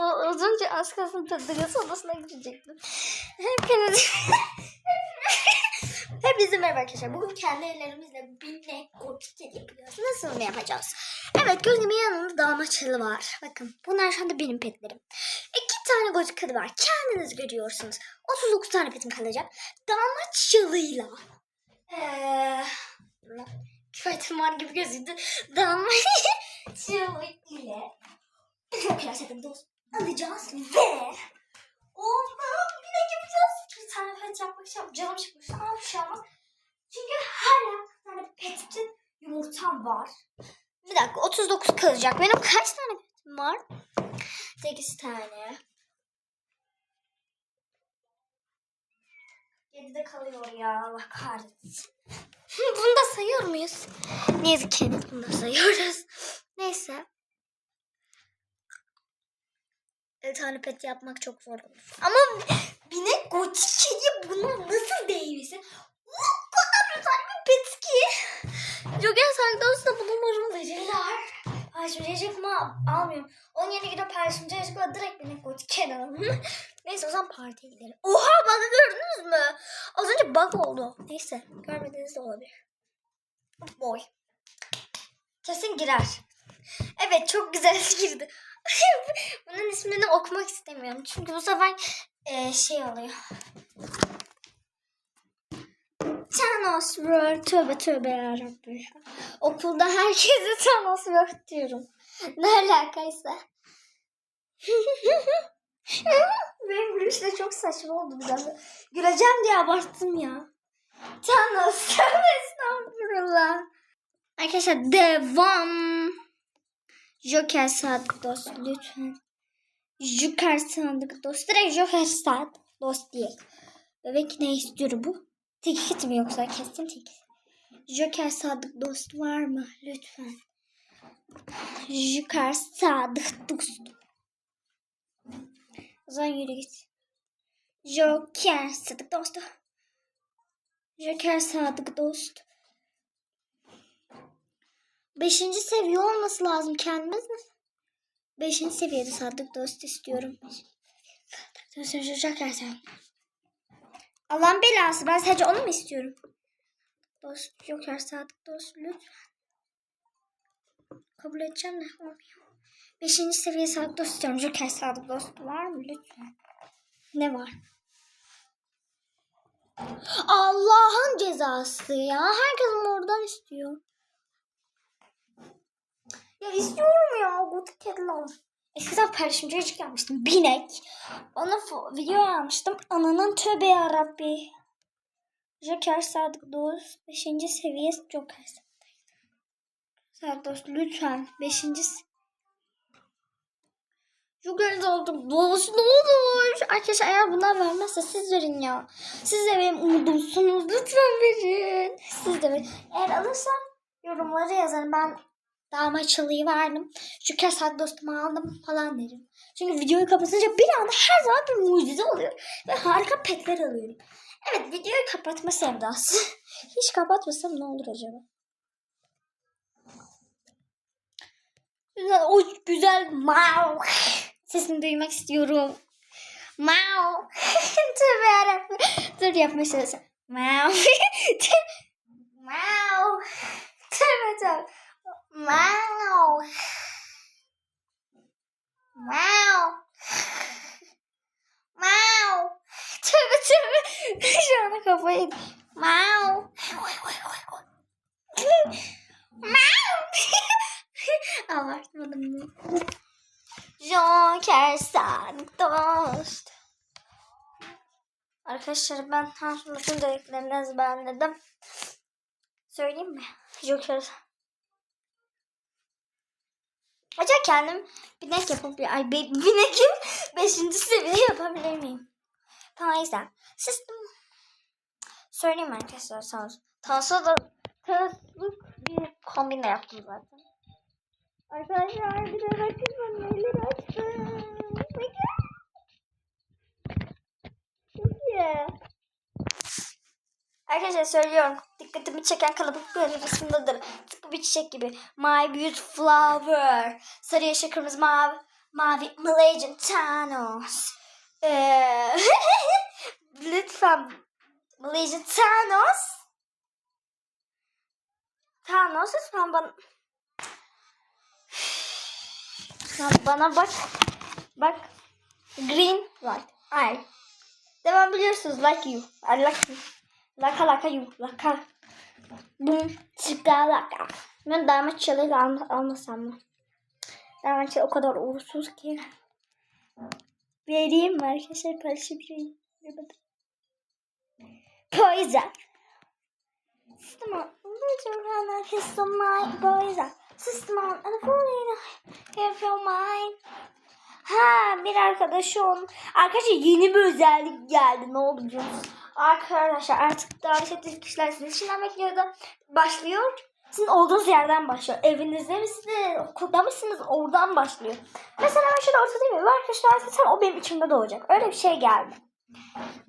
O, az önce az kalsın tadırıyorsa odasına girecektim. Hepiniz... Hepinize merhaba arkadaşlar. Bugün kendi ellerimizle binle gotik yapacağız. Nasıl mı yapacağız? Evet gözümün yanında dalmaçyalı var. Bakın bunlar şu anda benim petlerim. İki tane gotik kedi var. Kendiniz görüyorsunuz. 39 tane petim kalacak. Dalmaçyalıyla. Eee... Küvetim var gibi gözüktü. Dalmaçyalı ile Gerçekten dost alacağız ve ondan de yapacağız. Bir tane pet yapmak için canım çıkmış ama şey. Çünkü hala bir tane pet için yumurtam var. Bir dakika 39 kalacak. Benim kaç tane petim var? 8 tane. 7'de kalıyor ya Allah kahretsin. Bunu da sayıyor muyuz? Ne yazık ki bunu da sayıyoruz. Neyse. Bir tane pet yapmak çok zor olur. Ama binek gotik kedi buna nasıl değilsin? O kadar güzel bir pet ki. Joker Sardos da bunu umarım verirler. Ay verecek mi? Almıyorum. Onun yerine gidip paylaşımcı yaşıkla direkt binek gotik kedi alalım. Neyse o zaman partiye gidelim. Oha bug'ı gördünüz mü? Az önce bug oldu. Neyse görmediğiniz de olabilir. Boy. Kesin girer. Evet çok güzel girdi. Bunun ismini okumak istemiyorum. Çünkü bu sefer e, şey oluyor. Thanos World. Tövbe tövbe yarabbim. Okulda herkese Thanos World diyorum. Ne alakaysa. Benim gülüşle çok saçma oldu biraz. Güleceğim diye abarttım ya. Thanos. Tövbe estağfurullah. Arkadaşlar devam. Joker sadık dost lütfen. Joker sadık dost. Direkt Joker sadık dost diye. Bebek ne istiyor bu? Tikit mi yoksa kesin tikit. Joker sadık dost var mı? Lütfen. Joker sadık dost. O zaman yürü git. Joker sadık dost. Joker sadık dost. Beşinci seviye olması lazım kendimiz mi? Beşinci seviyede sadık dost istiyorum. Sen. Allah'ın belası ben sadece onu mu istiyorum? Dost Joker sadık dost lütfen. Kabul edeceğim de olmuyor. Beşinci seviye sadık dost istiyorum. Joker sadık dost var mı lütfen? Ne var? Allah'ın cezası ya. Herkes oradan istiyor. Ya istiyorum ya gotik kediler. Eskiden paylaşımcı çocuk yapmıştım. Binek. Ona video almıştım. Ananın tövbe yarabbi. Joker Sadık Dost. Beşinci seviye Joker Sadık Dost lütfen. Beşinci Joker Sadık Dost ne olur. Arkadaşlar eğer bunlar vermezse siz verin ya. Siz de benim umudumsunuz. Lütfen verin. Siz de verin. Eğer alırsam yorumları yazın. Ben Dalmaçyalı'yı verdim. Şu kesat dostumu aldım falan derim. Çünkü videoyu kapatınca bir anda her zaman bir mucize oluyor. Ve harika petler alıyorum. Evet videoyu kapatma sevdası. Hiç kapatmasam ne olur acaba? O güzel mau sesini duymak istiyorum. Mau. Tövbe yarabbim. Dur yapmaya çalışacağım. Mau. Mau. Tövbe tövbe. Wow. Wow. Wow. Tövbe tövbe. Şu anda kafayı yedim. Wow. Abartmadım mı? Joker sadık dost. Arkadaşlar ben bütün dediklerini ezberledim. Söyleyeyim mi? Joker Acaba kendim binek yapıp bir ay binekim 5. seviye yapabilir miyim? Tamam neyse. Sistem söyleyeyim arkadaşlar olsun. Tansu da tansluk bir kombinle yaptım zaten. Arkadaşlar bir de bakın ben neler açtım. Bakın. Çok iyi. Arkadaşlar söylüyorum. Dikkatimi çeken kalabalık bir arasındadır. Tıpkı bir çiçek gibi. My beautiful flower. Sarı yeşil kırmızı mavi. Mavi Malaysian Thanos. Ee, lütfen Malaysian Thanos. Thanos lütfen bana... Bana bak. Bak. Green light. Ay. Devam biliyorsunuz like you. I like you. Laka laka you. Laka. Bum. Çıka laka. Ben damat çalıyla alma, almasam mı? Damat çalı o kadar uğursuz ki. Vereyim mi arkadaşlar? Paylaşabilirim. Poison. System on. Around his my poison. System on. And falling. If your mind. Ha bir arkadaşı onun. Arkadaşlar yeni bir özellik geldi. Ne oldu? Arkadaşlar artık davet ettiğiniz kişiler sizi şimdiden bekliyordu. Başlıyor. Sizin olduğunuz yerden başlıyor. Evinizde misiniz? Okulda mısınız? Oradan başlıyor. Mesela ben şurada ortadayım. Ve arkadaşlar sen o benim içimde doğacak. Öyle bir şey geldi.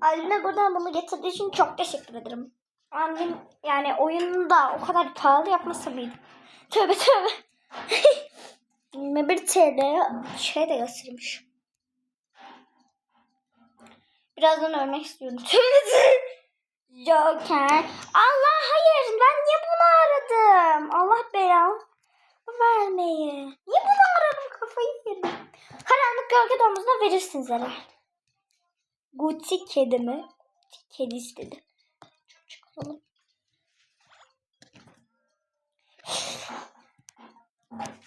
Aline buradan bunu getirdiği için çok teşekkür ederim. Annem yani oyunda o kadar pahalı yapmasa mıydı? Tövbe tövbe. 21 TL şey de yasırmış. Birazdan ölmek istiyorum. Joker. Allah hayır ben niye bunu aradım? Allah belanı vermeyi. Niye bunu aradım kafayı yedim. Karanlık gölge domuzuna verirsiniz hele. Gucci kedi mi? Kedi istedi. Çok çıkalım.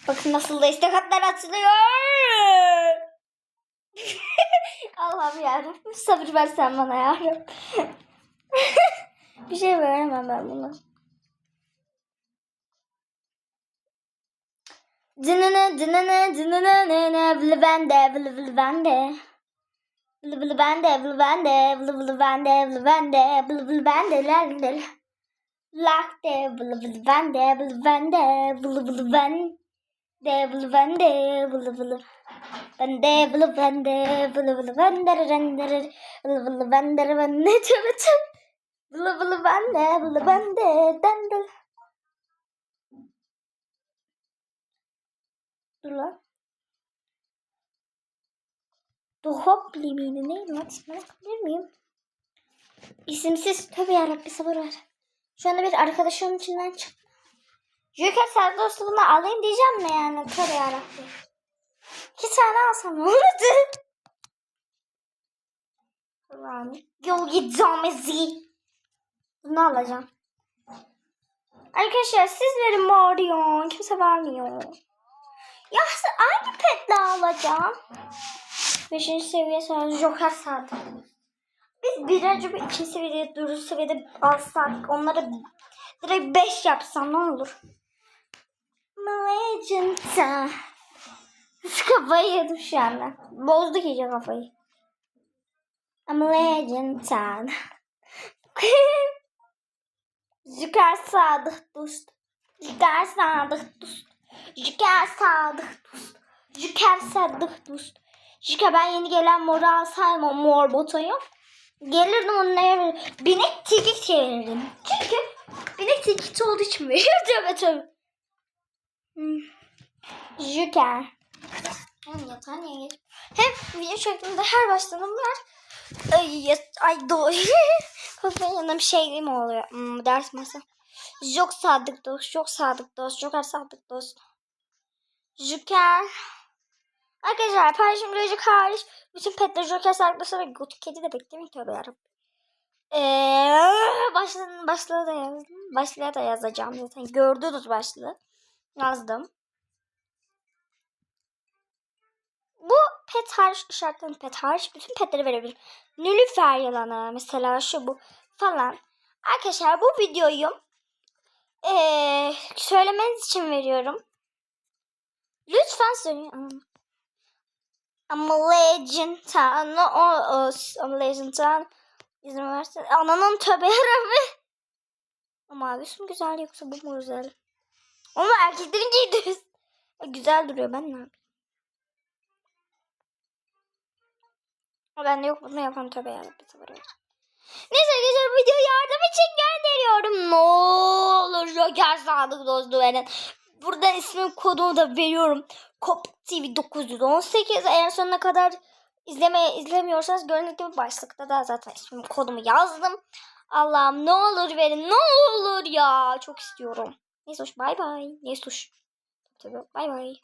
Bakın nasıl da istek hatlar atılıyor. Allah'ım yarabbim sabır versen bana yarabbim. Bir şey veremem ben buna. Dınını dınını dınını nını vlı bende vlı vlı bende. Vlı vlı bende vlı bende vlı vlı bende vlı bende vlı vlı bende lal lal. Lak de vlı vlı bende vlı bende vlı vlı bende. De vlı bende vlı vlı. Bende vlı bende vlı vlı bende rende vlı vlı bende bende tövbe. Vlı vlı bende vlı bende dende. Dur lan. Doğop limini neydi lan? İsmini bakabilir miyim? İsimsiz. Tövbe yarabbim sabır ver. Şu anda bir arkadaşımın içinden çıktı. Joker sen dostu bunu alayım diyeceğim mi yani? Tövbe yarabbim. İki tane alsam ne olurdu? Ulan yol gideceğim ezi. Bunu alacağım. Arkadaşlar siz verin ya. Kimse vermiyor. Ya hangi petle alacağım? Beşinci seviye sonra Joker sardı. Biz birinci bir ikinci seviyede dördüncü seviyede alsak onları direkt beş yapsam ne olur? Magenta. Kafayı yedim şu anda. Bozduk iyice kafayı. I'm a legend son. Joker sadık dost. Joker sadık dost. Joker sadık dost. Joker sadık dost. Joker ben yeni gelen moru alsaydım o mor botoyu. Gelirdim ne Binek tilki çevirirdim. Çünkü binek tilki olduğu için veriyor. tövbe tövbe. Hmm. Oğlum yatağa niye geç? Video çektiğimde her başladığım yer ay, yat, ay doğru. Kafayı yanım şey mi oluyor? Hmm, ders masa. Çok sadık dost, çok sadık dost, Joker sadık dost. Joker. Arkadaşlar paylaşım birazcık hariç bütün petler Joker dost ve Gotik Kedi de beklemeyin tövbe yarabbim. Ee, başladı, başlığı da yazdım. Başlığı da yazacağım zaten. Gördünüz başlığı. Yazdım. Bu pet hariç işaretledim pet hariç bütün petleri verebilirim. Nülüfer yılanı mesela şu bu falan. Arkadaşlar bu videoyu ee, söylemeniz için veriyorum. Lütfen söyleyin. I'm a legend o, o, I'm a legend. İzin versen. Ananın tövbe yarabbim. Ama abisi mi güzel yoksa bu mu güzel? Ama erkeklerin giydiği güzel duruyor ben ne yapayım? Ben de yok bunu yapan tabi ver. Neyse arkadaşlar video yardım için gönderiyorum. Ne olur Joker sadık dostu verin. Buradan ismim kodumu da veriyorum. Kop TV 918 eğer sonuna kadar izleme izlemiyorsanız gibi başlıkta da zaten ismim kodumu yazdım. Allah'ım ne olur verin ne olur ya çok istiyorum. Neyse hoş bay bay. Neyse hoş. Bay bay.